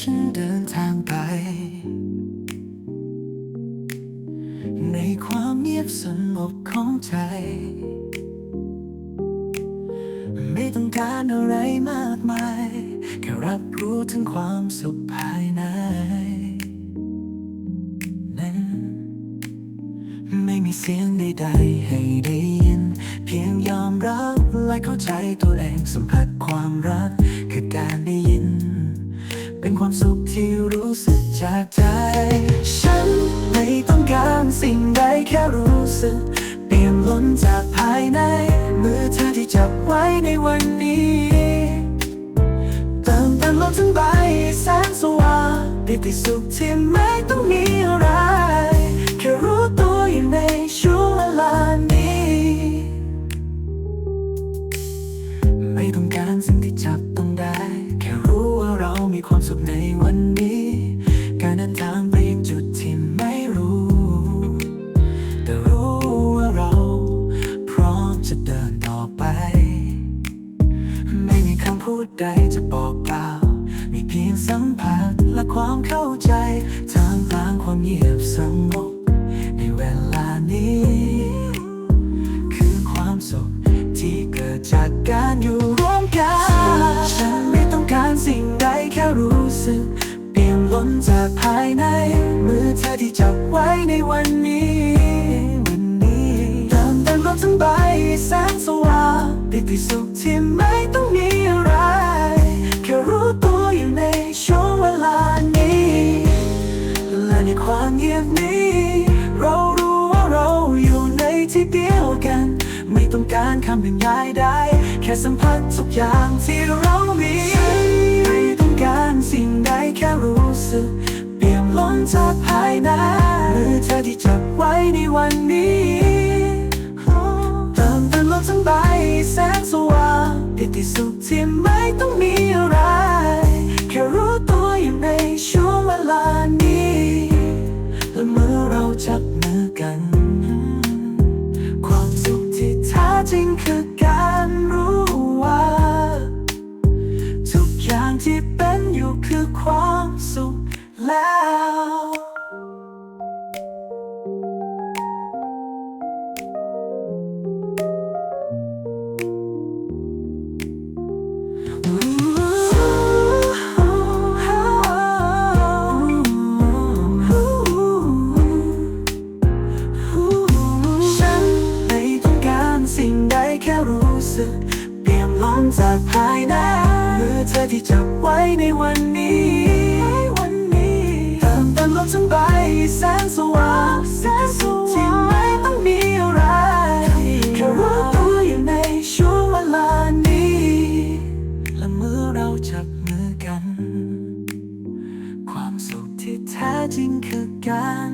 ฉันเในความเงียบสงบของใจ ไม่ต้องการอะไรมากมาย แค่รับรู้ถึงความสุขภายในนั้นไม่มีเสียงใดๆให้ได้ยิน เพียงยอมรับและเข้าใจตัวเองสัมผัสความรักคือการได้ยิน ความสุขที่รู้สึกจากใจ ฉันไม่ต้องการสิ่งใดแค่รู้สึก เปลี่ยนล้นจากภายใน มือเธอที่จับไว้ในวันนี้เติมเต็มลมทั้งใบแสงสว่างปิติสุขที่ไม่ง สุขในวันนี้ การเดินทางไปยังจุดที่ไม่รู้ แต่รู้ว่าเราพร้อมจะเดินต่อไป ไม่มีคำพูดใดจะบอกกล่าว มีเพียงสัมผัสและความเข้าใจทามกลางความเงียบสงบในเวลานี้ คือความสุขที่เกิดจากการอยู่ จับไว้ในวันนี้วันนี้เติมเต็มโลกทั้งใบแสงสว่างปิติสุขที่ไม่ต้องมีอะไรแค่รู้ตัวอยู่ในช่วงเวลานี้และในความเงียบนี้ เรารู้ว่าเราอยู่ในที่เดียวกัน ไม่ต้องการคำบรรยายใดแค่สัมผัสทุกอย่างที่เรามีไม่ต้องการสิ่งใดแค่รู้สึก ล้นจากภายในมือเธอที่จับไว้ในวันนี้เติมเต็มโลกทั้งใบแสงสว่างปิติสุขที่ไม่ต้อง จากภายในมือเธอที่จับไว้ในวันนี้ 心可感